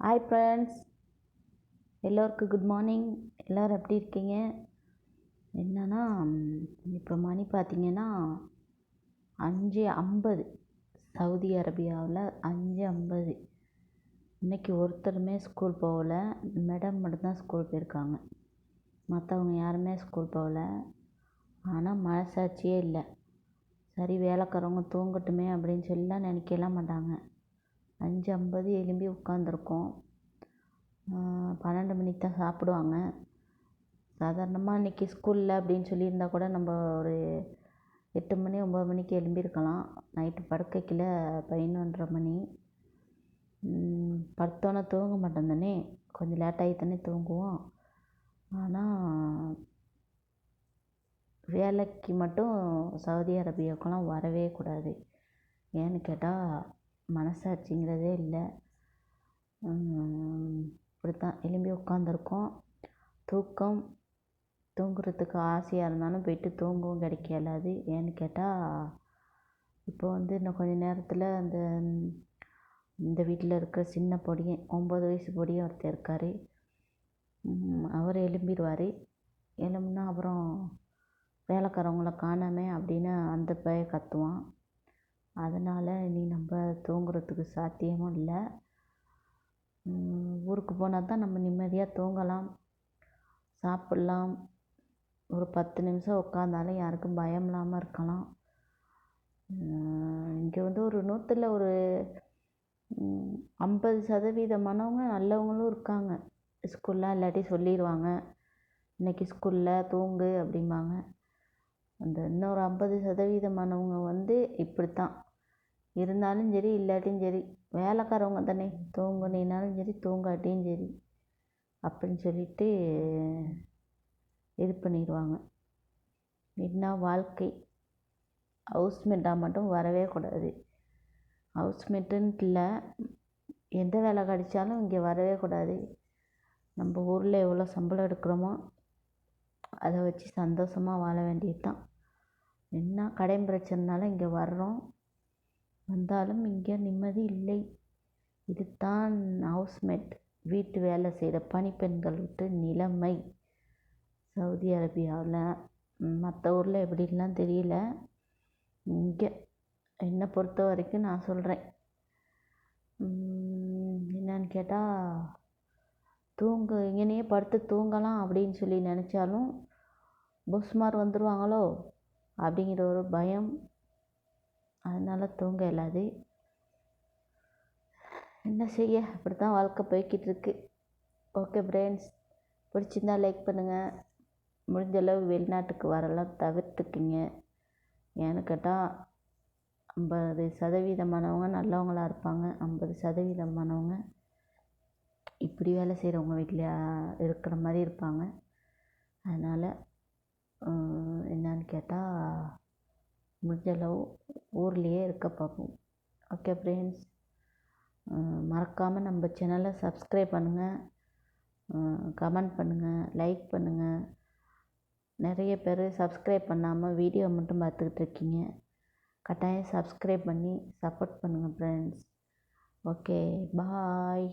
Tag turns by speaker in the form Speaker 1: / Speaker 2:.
Speaker 1: Hi friends எல்லோருக்கும் good morning எல்லோரும் எப்படி இருக்கீங்க? என்னன்னா இப்போ மணி பார்த்தீங்கன்னா அஞ்சு ஐம்பது சவுதி அரேபியாவில் அஞ்சு ஐம்பது இன்றைக்கி ஒருத்தருமே ஸ்கூல் போகல. மேடம் மட்டும்தான் ஸ்கூல் போயிருக்காங்க. மற்றவங்க யாருமே ஸ்கூல் போகல. ஆனால் மனசாட்சியே இல்லை. சரி வேலைக்காரவங்க தூங்கட்டுமே அப்படின்னு சொல்லிலாம் நினைக்கலாம் மாட்டாங்க. அஞ்சு ஐம்பது எழும்பி உட்காந்துருக்கோம் பன்னெண்டு மணிக்கு தான் சாப்பிடுவாங்க. சாதாரணமாக இன்றைக்கி ஸ்கூலில் அப்படின்னு சொல்லியிருந்தா கூட நம்ம ஒரு எட்டு மணி ஒம்பது மணிக்கு எழும்பியிருக்கலாம். நைட்டு படுக்கைக்குள்ளே பதினொன்றரை மணி. படுத்தோன்னே தூங்க மாட்டோம் தானே. கொஞ்சம் லேட்டாகி தானே தூங்குவோம். ஆனால் வேலைக்கு மட்டும் சவுதி அரேபியாவுக்கெல்லாம் வரவே கூடாது. ஏன்னு கேட்டால் மனசாட்சிங்கிறதே இல்லை. இப்படித்தான் எழும்பி உட்காந்துருக்கோம் தூக்கம் தூங்குறதுக்கு ஆசையாக இருந்தாலும் போயிட்டு தூங்கவும் கிடைக்கல அது. ஏன்னு கேட்டால் இப்போ வந்து இன்னும் கொஞ்ச நேரத்தில் அந்த இந்த வீட்டில் இருக்கிற சின்ன பொடியன் ஒம்பது வயசு பொடியன் ஒருத்தர் இருக்கார். அவர் எழும்பிடுவார். எழும்புனா அப்புறம் வேலைக்காரவங்கள காணாமே அப்படின்னு அந்த பையன் கத்துவான். அதனால் இனி நம்ம தூங்குறதுக்கு சாத்தியமும் இல்லை. ஊருக்கு போனால் தான் நம்ம நிம்மதியாக தூங்கலாம். சாப்பிட்லாம். ஒரு பத்து நிமிஷம் உட்காந்தாலும் யாருக்கும் பயம் இல்லாமல் இருக்கலாம். இங்கே வந்து ஒரு நூற்றில் ஒரு ஐம்பது சதவீதமானவங்க நல்லவங்களும் இருக்காங்க. ஸ்கூலில் இல்லாட்டி சொல்லிடுவாங்க இன்றைக்கி ஸ்கூலில் தூங்கு அப்படிம்பாங்க. அந்த இன்னொரு ஐம்பது சதவீதமானவங்க வந்து இப்படித்தான். இருந்தாலும் சரி இல்லாட்டியும் சரி வேலைக்காரவங்க தானே தூங்குனினாலும் சரி தூங்காட்டியும் சரி அப்படின்னு சொல்லிட்டு இது பண்ணிடுவாங்க. இதுதான் வாழ்க்கை. ஹவுஸ்மேட்டாக மட்டும் வரவே கூடாது. ஹவுஸ்மேட்டுன்ட்டு இல்லை எந்த வேலை கிடைச்சாலும் இங்கே வரவே கூடாது. நம்ம ஊரில் எவ்வளோ சம்பளம் எடுக்கிறோமோ அதை வச்சு சந்தோஷமாக வாழ வேண்டியது தான் என்ன கடன் பிரச்சனைனாலும் இங்கே வர்றோம். வந்தாலும் இங்கே நிம்மதி இல்லை. இதுதான் ஹவுஸ்மேட். வீட்டு வேலை செய்கிற பணிப்பெண்கள் நிலைமை. சவுதி அரேபியாவில் மற்ற ஊரில் எப்படின்லாம் தெரியல. இங்கே என்னை பொறுத்த வரைக்கும் நான் சொல்கிறேன் என்னன்னு கேட்டால் தூங்கு இங்கேனையே படுத்து தூங்கலாம் அப்படின்னு சொல்லி நினச்சாலும் புஸ்மார் வந்துடுவாங்களோ அப்படிங்கிற ஒரு பயம் அதனால் தூங்க இயலாது என்ன செய்ய? அப்படி தான் வாழ்க்கை போய்கிட்டுருக்கு. ஓகே ஃப்ரெண்ட்ஸ் பிடிச்சிருந்தா லைக் பண்ணுங்கள் முடிஞ்ச அளவு வெளிநாட்டுக்கு வரலாம். தவிர்த்துக்குங்க. ஏன்னு கேட்டால் ஐம்பது சதவீதமானவங்க நல்லவங்களாக இருப்பாங்க. ஐம்பது சதவீதமானவங்க இப்படி வேலை செய்கிறவங்க வீட்டில் இருக்கிற மாதிரி இருப்பாங்க. அதனால் என்னன்னு கேட்டால் முடிஞ்ச அளவு ஊர்லேயே இருக்க பார்ப்போம் ஓகே ஃப்ரெண்ட்ஸ் மறக்காமல் நம்ம சேனலை சப்ஸ்கிரைப் பண்ணுங்கள் கமெண்ட் பண்ணுங்கள் லைக் பண்ணுங்கள் நிறைய பேர் சப்ஸ்கிரைப் பண்ணாமல் வீடியோ மட்டும் பார்த்துக்கிட்டு இருக்கீங்க. கட்டாயம் சப்ஸ்கிரைப் பண்ணி சப்போர்ட் பண்ணுங்கள் ஃப்ரெண்ட்ஸ் ஓகே பாய்